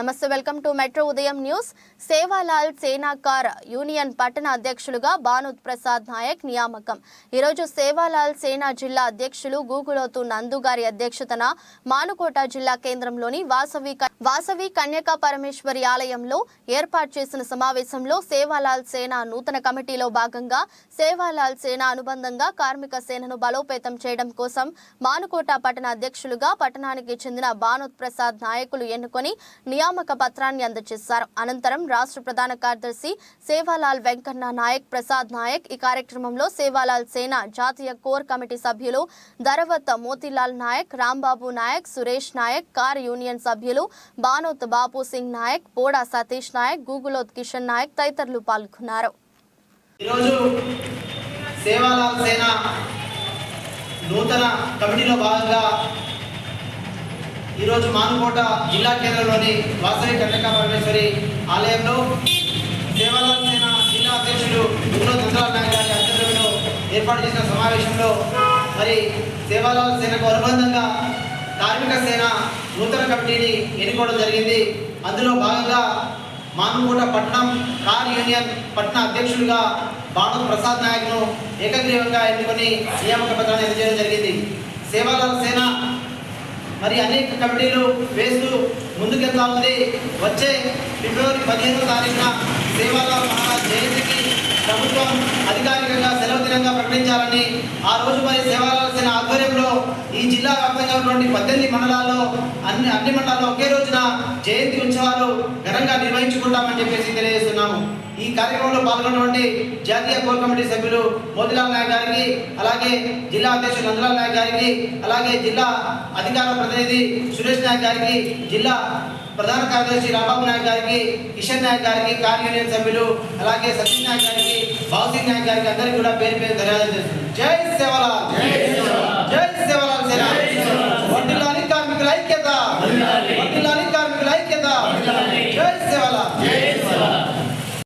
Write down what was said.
నమస్తే welcome to metro Udayam news. Sevalal సేనాకార్ union పట్టణ అధ్యక్షులుగా భానుత్ ప్రసాద్ నాయక్ నియామకం. ఈరోజు సేవాలాల్ సేనా జిల్లా అధ్యక్షులు గూగులోతు నందు గారి అధ్యక్షతన మానుకోట జిల్లా కేంద్రంలోని వాసవి వాసవి కన్యకా పరమేశ్వరి ఆలయంలో ఏర్పాటు చేసిన సమావేశంలో సేవాలాల్ సేన నూతన కమిటీలో భాగంగా సేవాలాల్ సేన అనుబంధంగా కార్మిక సేనను బలోపేతం చేయడం కోసం మానుకోట పట్టణ అధ్యక్షులుగా పట్టణానికి చెందిన భానుత్ ప్రసాద్ నాయకులు ఎన్నుకొని నియామక పత్రాన్ని అందజేశారు. అనంతరం రాష్ట్ర ప్రధాన కార్యదర్శి సేవాలాల్ వెంకన్న నాయక్ ప్రసాద్ నాయక్ ఈ కార్యక్రమంలో సేవాలాల్ సేన జాతీయ కోర్ కమిటీ సభ్యులు ధరవత్ మోతీలాల్ నాయక్ రాంబాబు నాయక్ సురేష్ నాయక్ కార్ యూనియన్ సభ్యులు బానోత్ బాపు సింగ్ నాయక్ పోడా సతీష్ నాయక్ గూగులోత్ కిషన్ నాయక్ తదితరులు పాల్గొన్నారు. ఈరోజు సేవాలాల్ సేన నూతన కమిటీలో భాగంగా ఈరోజు మానుకోట జిల్లా కేంద్రంలోని వాసవి కన్యకా పరమేశ్వరి ఆలయంలో సేవాలాల్ సేన జిల్లా అధ్యక్షులు గుండో చంద్రబాబు నాయుడు గారి అధ్యక్షతలో ఏర్పాటు చేసిన సమావేశంలో మరి సేవాలాల్ సేనకు అనుబంధంగా కార్మిక సేన నూతన కమిటీని ఎన్నుకోవడం జరిగింది. అందులో భాగంగా మానుకోట పట్నం కార్ యూనియన్ పట్టణ అధ్యక్షుడిగా భాను ప్రసాద్ నాయక్ను ఏకగ్రీవంగా ఎన్నుకొని నియామక పత్రాన్ని అందజేయడం జరిగింది. సేవాలాల్ సేన మరి అనేక కమిటీలు వేస్తూ ముందుకెళ్తా ఉంది. వచ్చే ఫిబ్రవరి పదిహేనో తారీఖున సేవాలాల్ మహారాజ్ జయంతికి ప్రభుత్వం అధికారికంగా సెలవు దినంగా ప్రకటించాలని ఆ రోజు మరి సేవాలాల్ సేన ఆధ్వర్యంలో ఈ జిల్లా వ్యాప్తంగా ఉన్నటువంటి పద్దెనిమిది మండలాల్లో అన్ని అన్ని మండలాల్లో ఒకే రోజున జయంతి ఉత్సవాలు ఘనంగా నిర్వహించుకుంటామని చెప్పేసి తెలియజేస్తున్నాము. ఈ కార్యక్రమంలో పాల్గొన్నటువంటి జాతీయ కోర్ కమిటీ సభ్యులు మోతిలాల్ నాయక్ గారికి అలాగే జిల్లా అధ్యక్షులు నందలాల్ నాయక్ గారికి అలాగే జిల్లా అధికార ప్రతినిధి సురేష్ నాయక్ గారికి జిల్లా ప్రధాన కార్యదర్శి రాబాబు నాయక్ గారికి కిషన్ నాయక్ గారికి కార్ యూనియన్ సభ్యులు అలాగే సతీష్ నాయక్ గారికి బాబుసింగ్ నాయక్ గారికి అందరికీ కూడా పేరు పేరు ధన్యవాదాలు చేస్తున్నాను జై సేవలాల్